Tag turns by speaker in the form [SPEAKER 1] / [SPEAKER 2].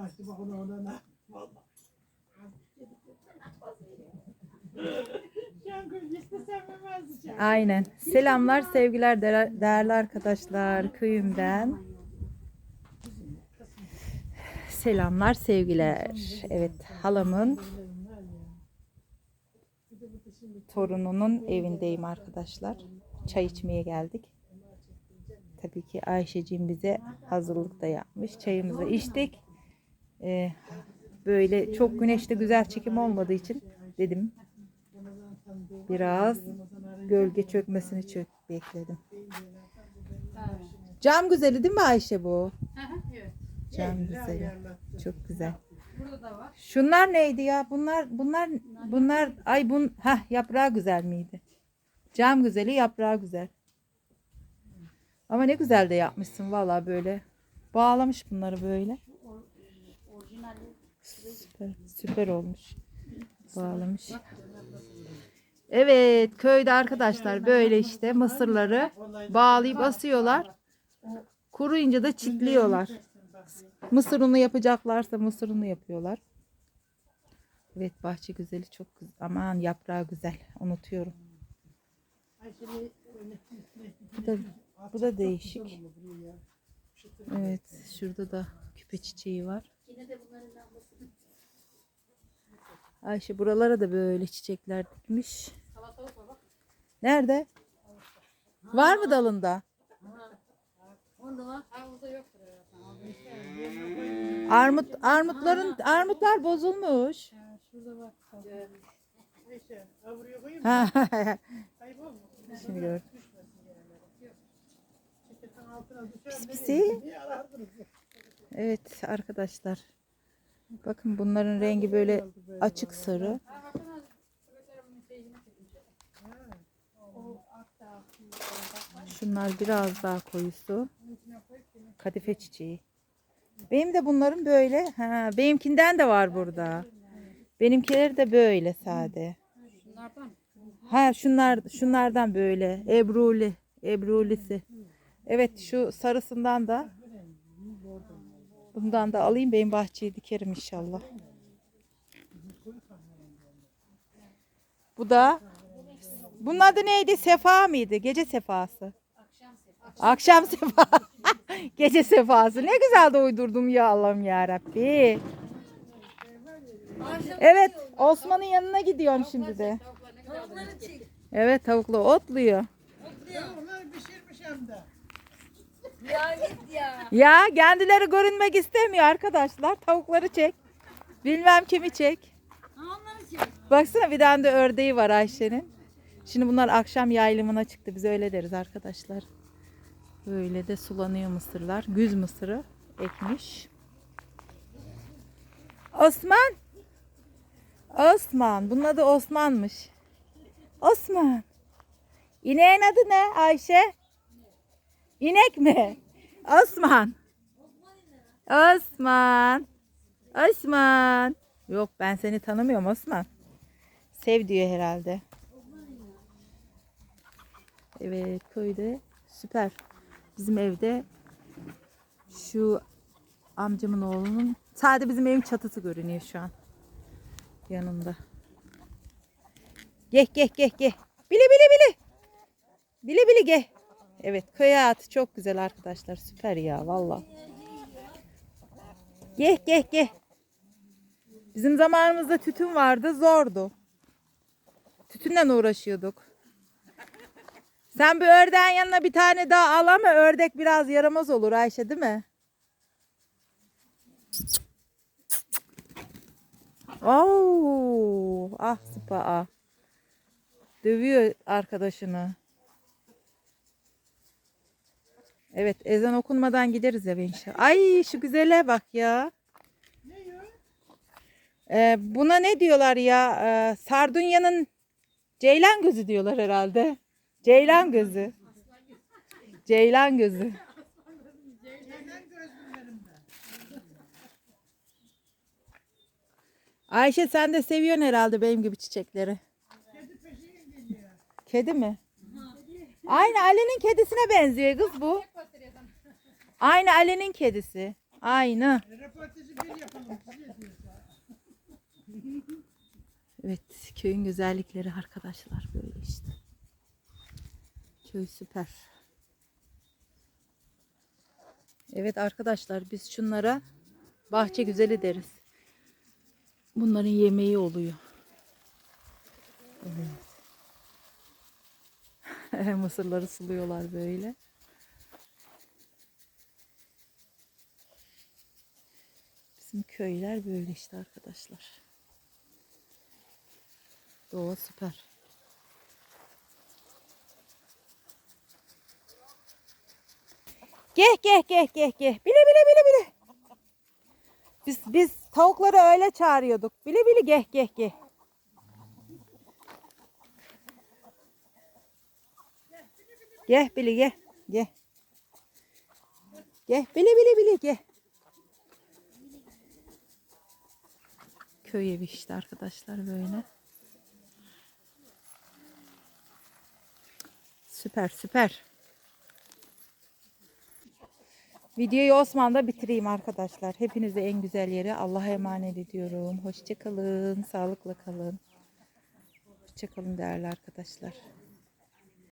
[SPEAKER 1] Açtı bak ona ona yemezdi Şangır.
[SPEAKER 2] Aynen. Selamlar, sevgiler değer- değerli arkadaşlar köyümden. Selamlar, sevgiler. Evet, halamın torununun evindeyim arkadaşlar. Çay içmeye geldik. Tabii ki Ayşeciğim bize hazırlık da yapmış. Çayımızı içtik. Ee, böyle çok güneşte güzel çekim olmadığı için dedim biraz gölge çökmesini çök bekledim. Cam güzeli değil mi Ayşe bu? Cam güzeli. Çok güzel. Şunlar neydi ya? Bunlar bunlar bunlar ay bun ha yaprağı güzel miydi? Cam güzeli, yaprağı güzel. Ama ne güzel de yapmışsın vallahi böyle. Bağlamış bunları böyle. Süper, süper olmuş. Bağlamış. Evet, köyde arkadaşlar böyle işte mısırları bağlayıp asıyorlar. Kuruyunca da çitliyorlar. Mısır unu yapacaklarsa mısır unu yapıyorlar. Evet bahçe güzeli çok güzel. Aman yaprağı güzel. Unutuyorum. Bu da, bu da değişik. Evet şurada da küpe çiçeği var. Ayşe buralara da böyle çiçekler dikmiş. Nerede? Var mı dalında? Armut armutların armutlar bozulmuş. Şimdi gör.
[SPEAKER 1] Düşer.
[SPEAKER 2] Pisi. Evet arkadaşlar. Bakın bunların rengi böyle açık sarı. Şunlar biraz daha koyusu. Kadife çiçeği. Benim de bunların böyle. Ha, benimkinden de var burada. Benimkileri de böyle sade. Ha şunlar şunlardan böyle. Ebruli. Ebrulisi. Evet şu sarısından da bundan da alayım benim bahçeye dikerim inşallah. Bu da bunun adı neydi? Sefa mıydı? Gece sefası.
[SPEAKER 3] Akşam sefer.
[SPEAKER 2] Akşam sefa. Gece sefası. Ne güzel de uydurdum ya Allah'ım ya Rabbi. Evet, Osman'ın yanına gidiyorum şimdi de. Evet, tavuklu otluyor.
[SPEAKER 1] Onlar pişirmiş hem de.
[SPEAKER 3] Ya git ya.
[SPEAKER 2] Ya kendileri görünmek istemiyor arkadaşlar. Tavukları çek. Bilmem kimi çek.
[SPEAKER 3] Onları çek.
[SPEAKER 2] Baksana bir tane de ördeği var Ayşe'nin. Şimdi bunlar akşam yaylımına çıktı. Biz öyle deriz arkadaşlar. Böyle de sulanıyor mısırlar. Güz mısırı ekmiş. Osman. Osman. Bunun adı Osman'mış. Osman. İneğin adı ne Ayşe? İnek mi? Osman. Osman. Osman. Yok ben seni tanımıyorum Osman. Sev diyor herhalde. Evet köyde süper. Bizim evde şu amcamın oğlunun sadece bizim evin çatısı görünüyor şu an. Yanında. Geh geh geh geh. Bili bili bili. Bili bili geh. Evet köy hayatı çok güzel arkadaşlar. Süper ya valla. Geh geh geh. Bizim zamanımızda tütün vardı zordu. Tütünden uğraşıyorduk. Sen bir ördeğin yanına bir tane daha al ama ördek biraz yaramaz olur Ayşe değil mi? Oo, ah sıpa ah. Dövüyor arkadaşını. Evet ezan okunmadan gideriz eve inşallah. Ay şu güzele bak ya. Ee, buna ne diyorlar ya? Ee, Sardunya'nın ceylan gözü diyorlar herhalde. Ceylan gözü. Ceylan gözü. Ayşe sen de seviyorsun herhalde benim gibi çiçekleri. Kedi mi? Aynı Ali'nin kedisine benziyor kız bu. Aynı Ali'nin kedisi. Aynı. Evet, köyün güzellikleri arkadaşlar böyle işte. Köy süper. Evet arkadaşlar biz şunlara bahçe güzeli deriz. Bunların yemeği oluyor. Evet. Mısırları suluyorlar böyle. Bizim köyler böyle işte arkadaşlar. Doğa süper. Geh geh geh geh geh. Bile bile bile bile. Biz biz tavukları öyle çağırıyorduk. Bile bile geh geh geh. Geh bile geh. Geh. Geh bile bile bile geh. Köy evi işte arkadaşlar böyle. Süper süper. Videoyu Osman'da bitireyim arkadaşlar. Hepinize en güzel yere Allah'a emanet ediyorum. Hoşçakalın. Sağlıkla kalın. Hoşçakalın değerli arkadaşlar.